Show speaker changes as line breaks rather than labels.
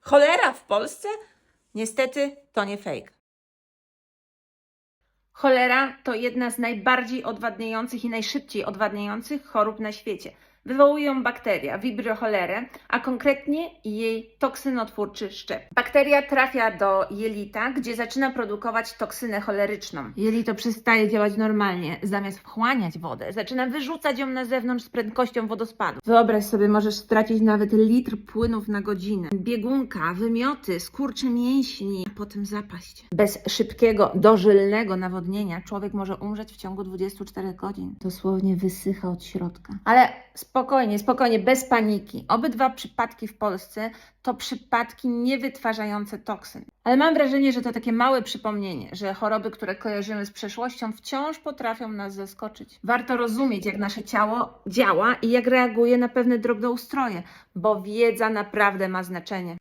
Cholera w Polsce? Niestety to nie fake. Cholera to jedna z najbardziej odwadniających i najszybciej odwadniających chorób na świecie. Wywołuje ją bakteria Vibrio cholerae, a konkretnie jej toksynotwórczy szczep. Bakteria trafia do jelita, gdzie zaczyna produkować toksynę choleryczną. Jelito przestaje działać normalnie. Zamiast wchłaniać wodę, zaczyna wyrzucać ją na zewnątrz z prędkością wodospadu. Wyobraź sobie, możesz stracić nawet litr płynów na godzinę. Biegunka, wymioty, skurcze mięśni, a potem zapaść. Bez szybkiego, dożylnego nawodnienia człowiek może umrzeć w ciągu 24 godzin. Dosłownie wysycha od środka. Ale spokojnie, spokojnie, bez paniki. Obydwa przypadki w Polsce to przypadki niewytwarzające toksyn. Ale mam wrażenie, że to takie małe przypomnienie, że choroby, które kojarzymy z przeszłością, wciąż potrafią nas zaskoczyć. Warto rozumieć, jak nasze ciało działa i jak reaguje na pewne drobnoustroje, bo wiedza naprawdę ma znaczenie.